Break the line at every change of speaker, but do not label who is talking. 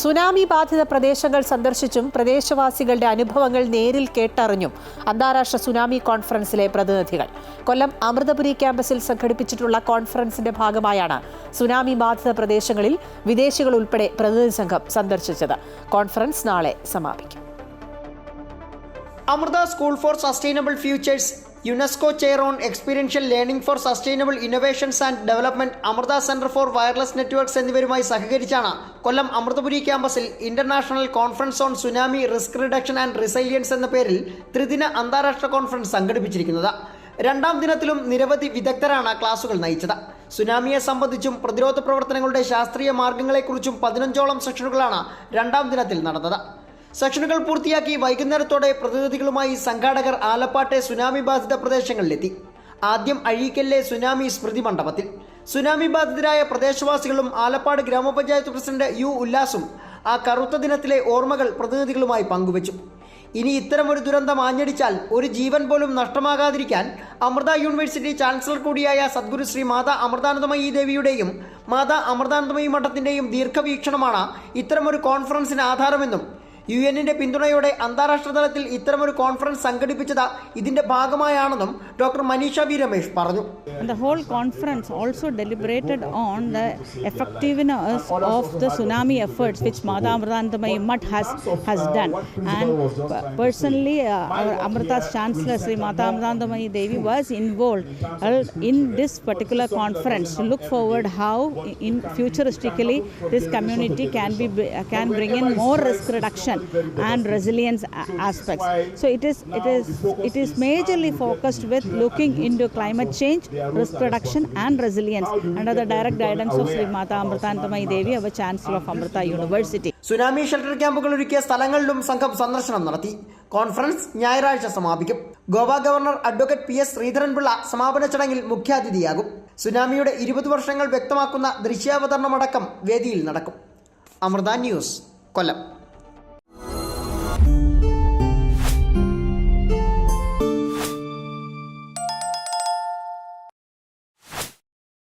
Tsunami ബാധിത പ്രദേശങ്ങൾ സന്ദർശിച്ചും പ്രദേശവാസികളുടെ അനുഭവങ്ങൾ നേരിൽ കേട്ടറിഞ്ഞും അന്താരാഷ്ട്ര സുനാമി കോൺഫറൻസിലെ പ്രതിനിധികൾ. കൊല്ലം അമൃതപുരി ക്യാമ്പസിൽ സംഘടിപ്പിച്ചിട്ടുള്ള കോൺഫറൻസിന്റെ ഭാഗമായാണ് സുനാമി ബാധിത പ്രദേശങ്ങളിൽ വിദേശികൾ ഉൾപ്പെടെ പ്രതിനിധി സംഘം സന്ദർശിച്ചത്. കോൺഫറൻസ് നാളെ സമാപിക്കും.
Amrita school for sustainable futures UNESCO chair on experiential learning for sustainable innovations and development Amrita centre for wireless networks എന്നിവരുമായി സഹകരിച്ചാണ് കൊല്ലം അമൃതപുരി ക്യാമ്പസിൽ international conference on tsunami risk reduction and resilience എന്ന പേരിൽ ത്രിദിന അന്താരാഷ്ട്ര കോൺഫറൻസ് സംഘടിപ്പിച്ചിരിക്കുന്നത്. രണ്ടാം ദിനത്തിലും നിരവധി വിദഗ്ധരാണ് ക്ലാസുകൾ നയിച്ചത്. സുനാമിയെ സംബന്ധിച്ചും പ്രതിരോധ പ്രവർത്തനങ്ങളുടെ ശാസ്ത്രീയ മാർഗങ്ങളെക്കുറിച്ചും പതിനഞ്ചോളം സെഷനുകളാണ് രണ്ടാം ദിനത്തിൽ നടന്നത്. സെഷനുകൾ പൂർത്തിയാക്കി വൈകുന്നേരത്തോടെ പ്രതിനിധികളുമായി സംഘാടകർ ആലപ്പാട്ടെ സുനാമി ബാധിത പ്രദേശങ്ങളിലെത്തി. ആദ്യം അഴീക്കലിലെ സുനാമി സ്മൃതി മണ്ഡപത്തിൽ. സുനാമി ബാധിതരായ പ്രദേശവാസികളും ആലപ്പാട് ഗ്രാമപഞ്ചായത്ത് പ്രസിഡന്റ് യു ഉല്ലാസും ആ കറുത്ത ദിനത്തിലെ ഓർമ്മകൾ പ്രതിനിധികളുമായി പങ്കുവച്ചു. ഇനി ഇത്തരം ഒരു ദുരന്തം ആഞ്ഞടിച്ചാൽ ഒരു ജീവൻ പോലും നഷ്ടമാകാതിരിക്കാൻ അമൃത യൂണിവേഴ്സിറ്റി ചാൻസലർ കൂടിയായ സദ്ഗുരു ശ്രീ മാതാ അമൃതാനന്ദമയി ദേവിയുടെയും മാതാ അമൃതാനന്ദമയി മഠത്തിന്റെയും ദീർഘവീക്ഷണമാണ് ഇത്തരമൊരു കോൺഫറൻസിന് ആധാരമെന്നും യു എന്നിന്റെ പിന്തുണയോടെ അന്താരാഷ്ട്ര തലത്തിൽ ഇത്തരമൊരു കോൺഫറൻസ് സംഘടിപ്പിച്ചത് ഇതിന്റെ ഭാഗമായാണെന്നും ഡോക്ടർ മനീഷ വി രമേശ് പറഞ്ഞു
the whole conference also deliberated on the effectiveness of the tsunami efforts which Mata Amritanandamayi Mutt has, has done. And personally, uh, our Amrita's Chancellor Sri Mata Amritanandamayi Devi was involved uh, in this particular conference to look forward how in futuristically this community can be can bring in more risk reduction and resilience aspects. So it is it is it is majorly focused with looking into climate change, risk reduction, and resilience under the direct guidance of Sri Mata Amritanandamayi Devi, our Chancellor of Amrita University.
Tsunami shelter ക്യാമ്പുകൾ ഒരുക്കിയ സ്ഥലങ്ങളിലും സംഘം സന്ദർശനം നടത്തി conference ഞായറാഴ്ച സമാപിക്കും Goa governor advocate P S Sreedharan Pillai സമാപന ചടങ്ങിൽ മുഖ്യാതിഥിയാകും സുനാമിയുടെ ഇരുപത് വർഷങ്ങൾ വ്യക്തമാക്കുന്ന ദൃശ്യാവതരണമടക്കം വേദിയിൽ നടക്കും അമൃത ന്യൂസ് കൊല്ലം